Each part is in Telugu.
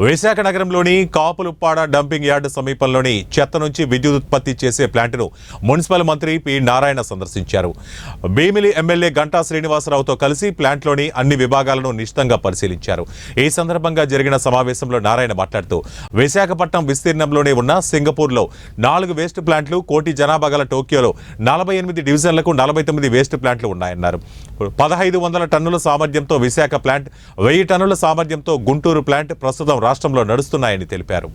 విశాఖ నగరంలోని కాపులుప్పాడ డంపింగ్ యార్డు సమీపంలోని చెత్త నుంచి విద్యుత్ ఉత్పత్తి చేసే ప్లాంటును మున్సిపల్ మంత్రి పి. నారాయణ సందర్శించారు. భీమిలి ఎమ్మెల్యే గంటా శ్రీనివాసరావుతో కలిసి ప్లాంట్లోని అన్ని విభాగాలను నిశితంగా పరిశీలించారు. ఈ సందర్భంగా జరిగిన సమావేశంలో నారాయణ మాట్లాడుతూ విశాఖపట్నం విస్తీర్ణంలోనే ఉన్న సింగపూర్లో నాలుగు వేస్ట్ ప్లాంట్లు కోటి జనాభా గల టోక్యోలో నలభై ఎనిమిది డివిజన్లకు నలభై తొమ్మిది వేస్ట్ ప్లాంట్లు ఉన్నాయన్నారు. పదహైదు వందల టన్నుల సామర్థ్యంతో విశాఖ ప్లాంట్ వెయ్యి టన్నుల సామర్థ్యంతో గుంటూరు ప్లాంట్ ప్రస్తుతం రాష్ట్రంలో నడుస్తున్నాయని తెలిపారు.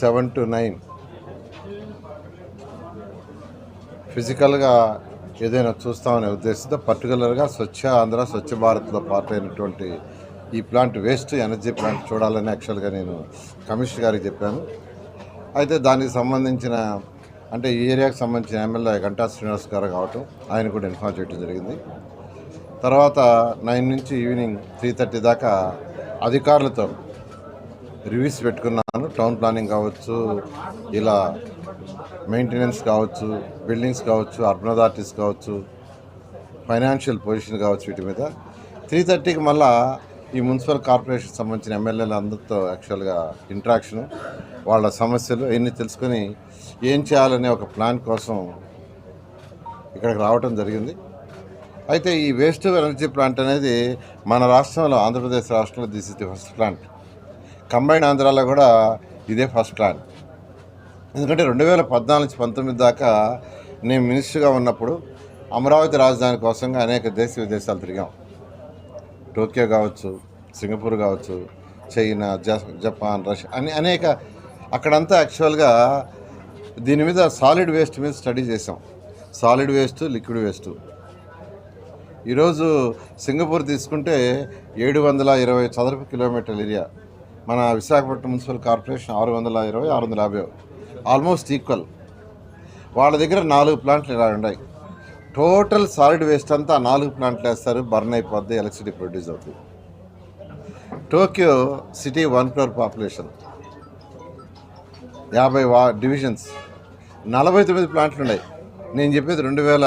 Seven to nine. ఫిజికల్గా ఏదైనా చూస్తామనే ఉద్దేశంతో పర్టికులర్గా స్వచ్ఛ ఆంధ్ర స్వచ్ఛ భారత్లో పార్ట్ అయినటువంటి ఈ ప్లాంట్ వేస్ట్ ఎనర్జీ ప్లాంట్ చూడాలని యాక్చువల్గా నేను కమిషనర్ గారికి చెప్పాను. అయితే దానికి సంబంధించిన అంటే ఈ ఏరియాకి సంబంధించిన ఎమ్మెల్యే గంటా శ్రీనివాస్ గారు కావటం ఆయన కూడా ఇన్ఫార్మ్ చేయడం జరిగింది. తర్వాత నైన్ నుంచి ఈవినింగ్ త్రీ థర్టీ దాకా అధికారులతో రివ్యూస్ పెట్టుకున్నాను. టౌన్ ప్లానింగ్ కావచ్చు ఇలా మెయింటెనెన్స్ కావచ్చు బిల్డింగ్స్ కావచ్చు అర్బన్ అథారిటీస్ కావచ్చు ఫైనాన్షియల్ పొజిషన్ కావచ్చు వీటి మీద. త్రీ థర్టీకి మళ్ళా ఈ మున్సిపల్ కార్పొరేషన్ సంబంధించిన ఎమ్మెల్యేలు అందరితో యాక్చువల్గా ఇంట్రాక్షను వాళ్ళ సమస్యలు అవన్నీ తెలుసుకొని ఏం చేయాలనే ఒక ప్లాన్ కోసం ఇక్కడికి రావటం జరిగింది. అయితే ఈ వేస్ట్ ఎనర్జీ ప్లాంట్ అనేది మన రాష్ట్రంలో ఆంధ్రప్రదేశ్ రాష్ట్రంలో this is the first plant combine ఆంధ్రాలో కూడా ఇదే ఫస్ట్ ప్లాంట్ ఎందుకంటే రెండు వేల పద్నాలుగు నుంచి పంతొమ్మిది దాకా నేను మినిస్టర్గా ఉన్నప్పుడు అమరావతి రాజధాని కోసంగా అనేక దేశ విదేశాలు తిరిగాం. టోక్యో కావచ్చు సింగపూర్ కావచ్చు చైనా జపాన్ రష్యా అని అనేక అక్కడంతా యాక్చువల్గా దీని మీద సాలిడ్ వేస్ట్ మీద స్టడీ చేసాం సాలిడ్ వేస్ట్ లిక్విడ్ వేస్ట్. ఈరోజు సింగపూర్ తీసుకుంటే ఏడు వందల ఇరవై చదరపు కిలోమీటర్ల ఏరియా. మన విశాఖపట్నం మున్సిపల్ కార్పొరేషన్ ఆరు వందల ఇరవై ఆరు వందల యాభై. Almost equal. వాళ్ళ దగ్గర నాలుగు ప్లాంట్లు ఇలా ఉన్నాయి టోటల్ సాలిడ్ వేస్ట్ అంతా నాలుగు ప్లాంట్లు వేస్తారు బర్న్ అయిపోద్ది ఎలక్ట్రిసిటీ ప్రొడ్యూస్ అవుతుంది Tokyo city one crore population. యాభై వా డివిజన్స్. నలభై తొమ్మిది ప్లాంట్లు ఉన్నాయి నేను చెప్పేది రెండు వేల